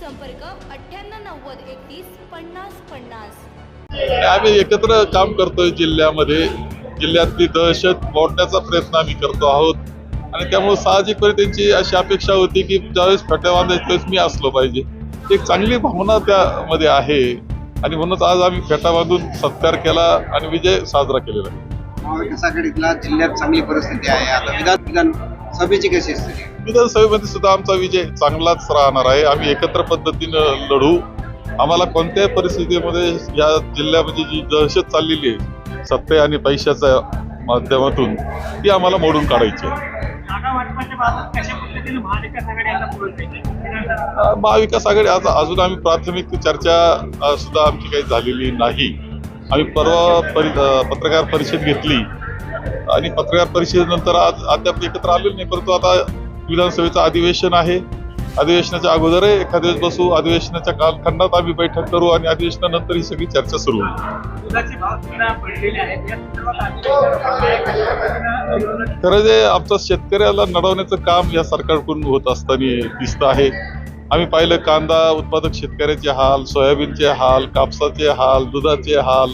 संपर्क अठ्ठ्याण्णव नव्वद एकतीस पन्नास पन्नास. आम्ही एकत्र काम करतोय जिल्ह्यामध्ये. जिल्ह्यातली दहशत मोडण्याचा प्रयत्न आम्ही करतो आहोत. आणि त्यामुळे साहजिकपणे त्यांची अशी अपेक्षा होती की ज्यावेळेस फेट्या बांधायच्या त्यावेळेस मी असलो पाहिजे. एक चांगली भावना त्यामध्ये आहे. आणि म्हणूनच आज आम्ही फेटा बांधून सत्कार केला आणि विजय साजरा केलेला आहे. महाविकास आघाडीतला जिल्ह्यात चांगली परिस्थिती आहे. आता विधान विधान सभेची कशी स्थिती? विधानसभेमध्ये सुद्धा आमचा विजय चांगलाच राहणार आहे. आम्ही एकत्र पद्धतीनं लढू. आम्हाला कोणत्याही परिस्थितीमध्ये या जिल्ह्यामध्ये जी दहशत चाललेली आहे सत्ते आणि पैशाच्या माध्यमातून ती आम्हाला मोडून काढायची आहे. महाविकास आघाडी आज अजून आम्ही प्राथमिक चर्चा सुद्धा आमची काही झालेली नाही. आम्ही परवा परि पत्रकार परिषद घेतली. आणि पत्रकार परिषदेनंतर आज अद्याप एकत्र आलेलो नाही परंतु आता विधानसभेचं अधिवेशन आहे. अधिवेशनाच्या अगोदर एखाद्या वेळेस बसू अधिवेशनाच्या कालखंडात आम्ही बैठक करू आणि अधिवेशनानंतर ही सगळी चर्चा सुरू होईल. खरं जे आमचं शेतकऱ्याला नडवण्याचं काम या सरकारकडून होत असताना दिसत आहे. आम्ही पाहिलं कांदा उत्पादक शेतकऱ्याचे हाल सोयाबीनचे हाल कापसाचे हाल दुधाचे हाल.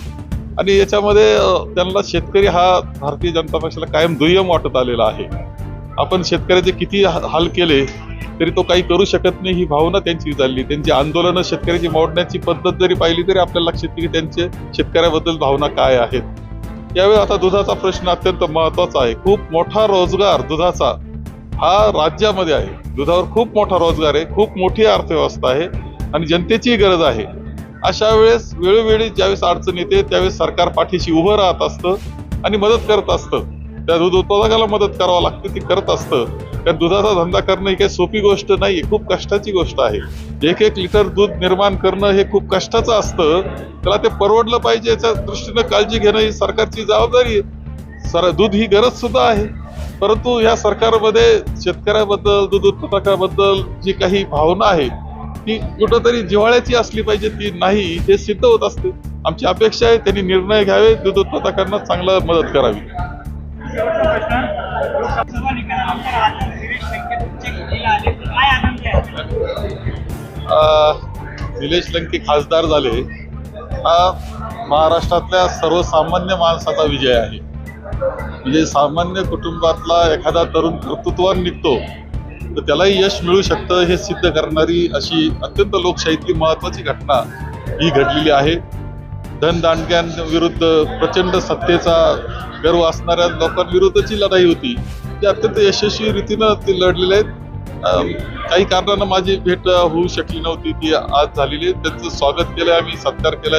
आणि याच्यामध्ये त्यांना शेतकरी हा भारतीय जनता पक्षाला कायम दुय्यम वाटत आलेला आहे. आपण शेतकऱ्याचे किती हाल केले तरी तो काही करू शकत नाही ही भावना त्यांची चालली. त्यांची आंदोलनं शेतकऱ्याची मोडण्याची पद्धत जरी पाहिली तरी आपल्याला लक्षात येईल की त्यांचे शेतकऱ्याबद्दल भावना काय आहेत. यावेळी आता दुधाचा प्रश्न अत्यंत महत्त्वाचा आहे. खूप मोठा रोजगार दुधाचा हा राज्यामध्ये आहे. दुधावर खूप मोठा रोजगार आहे खूप मोठी अर्थव्यवस्था आहे आणि जनतेची गरज आहे. अशा वेळेस वेळोवेळी ज्यावेळेस अडचण येते त्यावेळेस सरकार पाठीशी उभं राहत असतं आणि मदत करत असतं. त्या दूध उत्पादकाला मदत करावं लागते ती करत असतं. कारण दुधाचा धंदा करणं ही काही सोपी गोष्ट नाही खूप कष्टाची गोष्ट आहे. एक एक लिटर दूध निर्माण करणं हे खूप कष्टाचं असतं. त्याला ते परवडलं पाहिजे याच्या दृष्टीनं काळजी घेणं ही सरकारची जबाबदारी आहे. सर दूध ही गरज सुद्धा आहे. परंतु या सरकारमध्ये शेतकऱ्याबद्दल दूध उत्पादकाबद्दल जी काही भावना आहे ती कुठंतरी जिव्हाळ्याची असली पाहिजे ती नाही हे सिद्ध होत असते. आमची अपेक्षा आहे त्यांनी निर्णय घ्यावे दूध उत्पादकांना चांगला मदत करावी. अं, निलेश लंके खासदार झाले. हा महाराष्ट्रातल्या सर्वसामान्य माणसाचा विजय आहे. म्हणजे सामान्य कुटुंबातला एखादा तरुण कर्तृत्वान निघतो तर त्यालाही यश मिळू शकतं हे सिद्ध करणारी अशी अत्यंत लोकशाहीतली महत्वाची घटना ही घडलेली आहे. धनदांडग्यांविरुद्ध प्रचंड सत्तेचा गर्व असणाऱ्या लोकांविरुद्धची लढाई होती. ते अत्यंत यशस्वी रीतीनं ते लढलेले आहेत. काही कारणानं माझी भेट होऊ शकली नव्हती ती आज झालेली आहे. त्यांचं स्वागत केलं आम्ही सत्कार केला